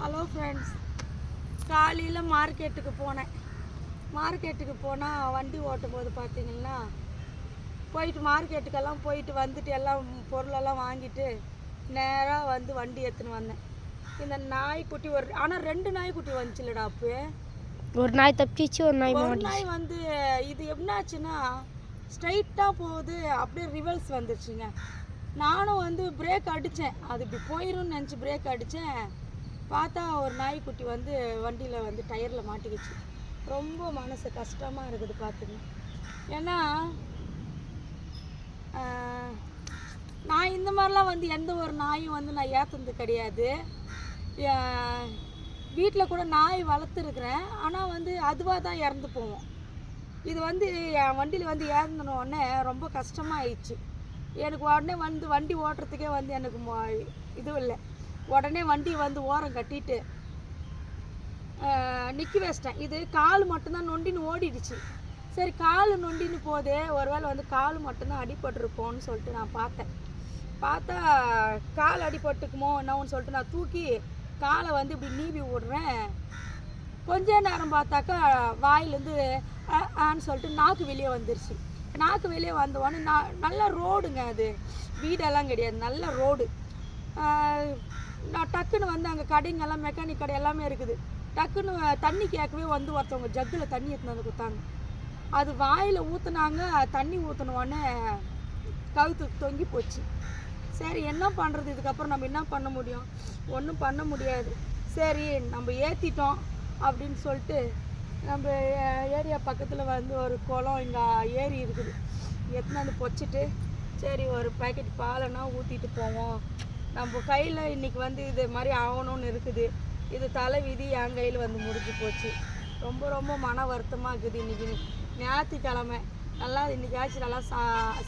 Hello friends காலையில் மார்க்கெட்டுக்கு போனேன். மார்க்கெட்டுக்கு போனால் வண்டி ஓட்டும் போது பார்த்தீங்கன்னா போயிட்டு மார்க்கெட்டுக்கெல்லாம் போயிட்டு வந்துட்டு எல்லாம் பொருளெல்லாம் வாங்கிட்டு நேராக வந்து வண்டி எடுத்துன்னு வந்தேன். இந்த நாய்க்குட்டி ஒரு ஆனால் ரெண்டு நாய்க்குட்டி வந்துச்சுலடா அப்போ ஒரு நாய் தப்பிச்சு ஒரு நாய் ஒரு நாய் வந்து இது என்னாச்சுன்னா ஸ்ட்ரைட்டாக போகுது அப்படியே ரிவர்ஸ் வந்துருச்சுங்க. நானும் வந்து பிரேக் அடித்தேன் அது இப்படி போயிரும்னு நினச்சி பிரேக் அடித்தேன் பார்த்தா ஒரு நாய்க்குட்டி வந்து வண்டியில் வந்து டயரில் மாட்டிக்கிச்சு. ரொம்ப மனசு கஷ்டமாக இருக்குது பார்த்துங்க ஏன்னா நான் இந்த மாதிரிலாம் வந்து எந்த ஒரு நாயும் வந்து நான் ஏற்றுனது கிடையாது. வீட்டில் கூட நாய் வளர்த்துருக்குறேன். ஆனால் வந்து அதுவாக தான் இறந்து போவோம். இது வந்து என் வண்டியில் வந்து ஏறின உடனே ரொம்ப கஷ்டமாயிடுச்சு. எனக்கு உடனே வந்து வண்டி ஓட்டுறதுக்கே வந்து எனக்கு மொ- இது இல்லை. உடனே வண்டி வந்து ஓரம் கட்டிட்டு நிற்க வச்சிட்டேன். இது கால் மட்டும்தான் நொண்டின்னு ஓடிடுச்சு. சரி கால் நொண்டின்னு போதே ஒருவேளை வந்து கால் மட்டும்தான் அடிபட்டிருப்போன்னு சொல்லிட்டு நான் பார்த்தேன். பார்த்தா கால் அடிபட்டுக்குமோ என்னன்னு சொல்லிட்டு நான் தூக்கி காலை வந்து இப்படி நீவி விடுறேன். கொஞ்ச நேரம் பார்த்தாக்கா வாயிலேருந்து ஆன்னு சொல்லிட்டு நாக்கு வெளியே வந்துருச்சு. நாக்கு வெளியே வந்தவொடனே நான் நல்ல ரோடுங்க அது. வீடெல்லாம் கிடையாது நல்ல ரோடு. நான் டக்குன்னு வந்து அங்கே கடைங்கெல்லாம் மெக்கானிக் கடை எல்லாமே இருக்குது. டக்குன்னு தண்ணி கேட்கவே வந்து ஒருத்தவங்க ஜக்கில் தண்ணி எடுத்துன்னு வந்து கொடுத்தாங்க. அது வாயில் ஊற்றுனாங்க தண்ணி ஊற்றுனவொடனே கழுத்து தொங்கி போச்சு. சரி என்ன பண்ணுறது இதுக்கப்புறம் நம்ம என்ன பண்ண முடியும்? ஒன்றும் பண்ண முடியாது. சரி நம்ம ஏற்றிட்டோம் அப்படின்னு சொல்லிட்டு நம்ம ஏரியா பக்கத்தில் வந்து ஒரு குளம் இங்கே ஏரி இருக்குது. எடுத்துன்னு வந்து பொச்சிட்டு சரி ஒரு பேக்கெட் பாலைனா ஊற்றிட்டு போவோம். நம்ம கையில் இன்னைக்கு வந்து இது மாதிரி ஆகணும்னு இருக்குது. இது தலை விதி என் கையில் வந்து முடிஞ்சு போச்சு. ரொம்ப ரொம்ப மன வருத்தமாக இருக்குது இன்னைக்கு. ஞாயிற்றுக்கிழமை. நல்லா இன்னைக்காச்சும் நல்லா சா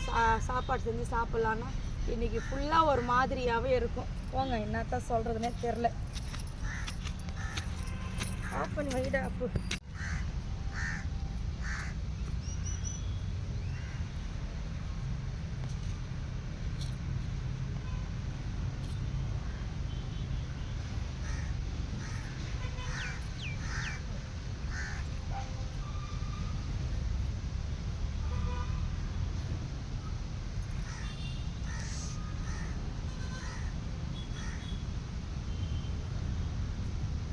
சா- சாப்பாடு செஞ்சு சாப்பிட்லான்னா இன்னைக்கு ஃபுல்லாக ஒரு மாதிரியாகவே இருக்கும். போங்க என்னத்தான் சொல்கிறதுனே தெரில ஆஃப் பண்ணி வைடா அப்போ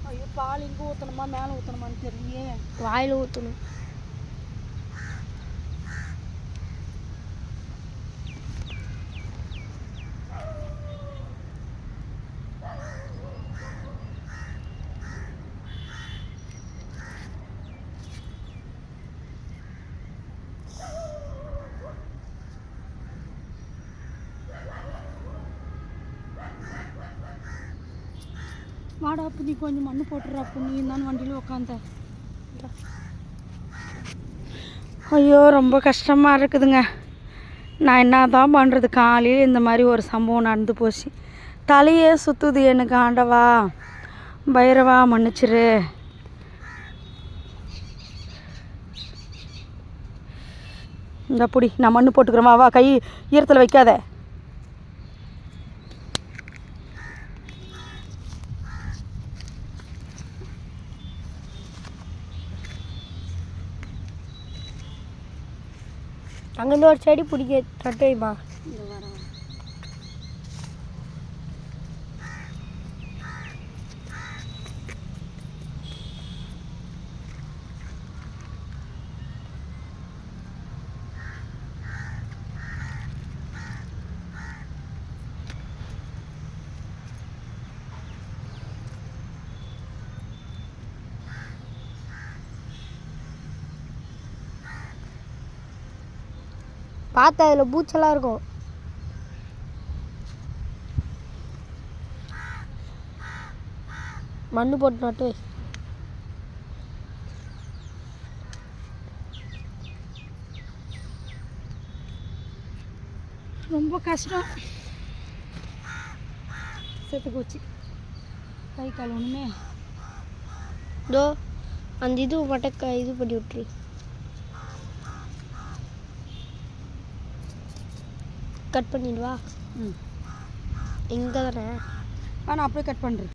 ஐயோ பால் இங்கே ஊற்றணுமா மேலே ஊற்றணுமான்னு தெரியலையே. வாயில் ஊற்றணும் வாடா அப்போ கொஞ்சம் மண்ணு போட்டுறா புண்ணி நீ தான் வண்டியில் உட்காந்த ஐயோ ரொம்ப கஷ்டமாக இருக்குதுங்க. நான் என்ன தான் பண்ணுறது காலையில் இந்த மாதிரி ஒரு சம்பவம் நடந்து போச்சு. தலையே சுற்றுது எனக்கு ஆண்டவா. பைரவா மன்னிச்சிரு. இந்த புடி நான் மண்ணு போட்டுக்கிறேன். வா வா கை ஈரத்தில் வைக்காத. அங்கேருந்து ஒரு செடி பிடிக்க தட்டு இந்த பார்த்தா அதில் பூச்செல்லாம் இருக்கும். மண்ணு போட்டு நட்டு. ரொம்ப கஷ்டம். செத்து போச்சு. கை கால் ஒன்றுமே இதோ அந்த இது மட்டும் இது பண்ணி விட்டுரு. கட் பண்ணிடுவா? ம். இங்கே தானே ஆ நான் அப்படியே கட் பண்ணுறேன்